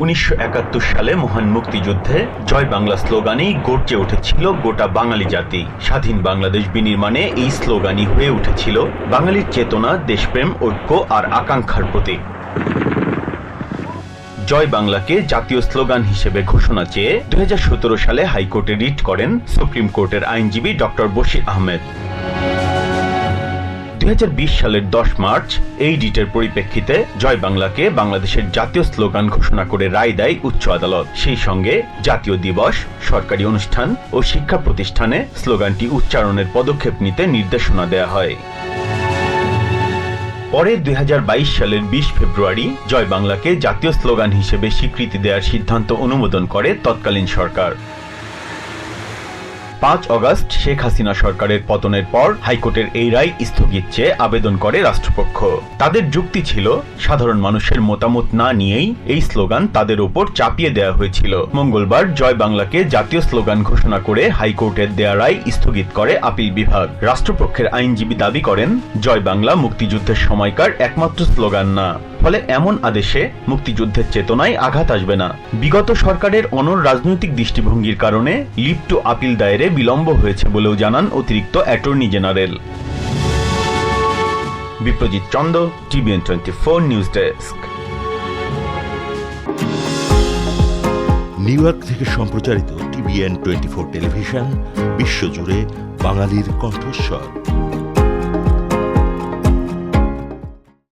উনিশশো একাত্তর সালে মহান মুক্তিযুদ্ধে জয় বাংলা স্লোগানেই গর্জে উঠেছিল গোটা বাঙালি জাতি। স্বাধীন বাংলাদেশ বিনির্মাণে এই স্লোগানই হয়ে উঠেছিল বাঙালির চেতনা, দেশপ্রেম, ঐক্য আর আকাঙ্ক্ষার প্রতীক। জয় বাংলাকে জাতীয় স্লোগান হিসেবে ঘোষণা চেয়ে দুই হাজার সতেরো সালে হাইকোর্টে রিট করেন সুপ্রিম কোর্টের আইনজীবী ডক্টর বশির আহমেদ। দুই হাজার বিশ সালের দশ মার্চ এই রিটের পরিপ্রেক্ষিতে জয় বাংলাকে বাংলাদেশের জাতীয় স্লোগান ঘোষণা করে রায় দেয় উচ্চ আদালত। সেই সঙ্গে জাতীয় দিবস, সরকারি অনুষ্ঠান ও শিক্ষা প্রতিষ্ঠানে স্লোগানটি উচ্চারণের পদক্ষেপ নিতে নির্দেশনা দেয়া হয়। পরে দুই হাজার বাইশ সালের বিশ ফেব্রুয়ারি জয় বাংলাকে জাতীয় স্লোগান হিসেবে স্বীকৃতি দেওয়ার সিদ্ধান্ত অনুমোদন করে তৎকালীন সরকার। পাঁচ অগস্ট শেখ হাসিনা সরকারের পতনের পর হাইকোর্টের এই রায় স্থগিত চেয়ে আবেদন করে রাষ্ট্রপক্ষ। তাদের যুক্তি ছিল, সাধারণ মানুষের মতামত না নিয়েই এই স্লোগান তাদের উপর চাপিয়ে দেওয়া হয়েছিল। মঙ্গলবার জয় বাংলাকে জাতীয় স্লোগান ঘোষণা করে হাইকোর্টের দেয়া রায় স্থগিত করে আপিল বিভাগ। রাষ্ট্রপক্ষের আইনজীবী দাবি করেন, জয় বাংলা মুক্তিযুদ্ধের সময়কার একমাত্র স্লোগান না। ফলে এমন আদেশে মুক্তিযুদ্ধের চেতনায় আঘাত আসবে না। বিগত সরকারের অনর রাজনৈতিক দৃষ্টিভঙ্গির কারণে লিপ্ট আপিল দায়েরে বিলম্ব হয়েছে বলেও জানান অতিরিক্ত attorney general. Biprajit Chanda TVN twenty four news desk. New York থেকে সম্প্রচারিত টিভিএন টোয়েন্টি ফোর টেলিভিশন, বিশ্বজুড়ে বাঙালির কণ্ঠস্বর।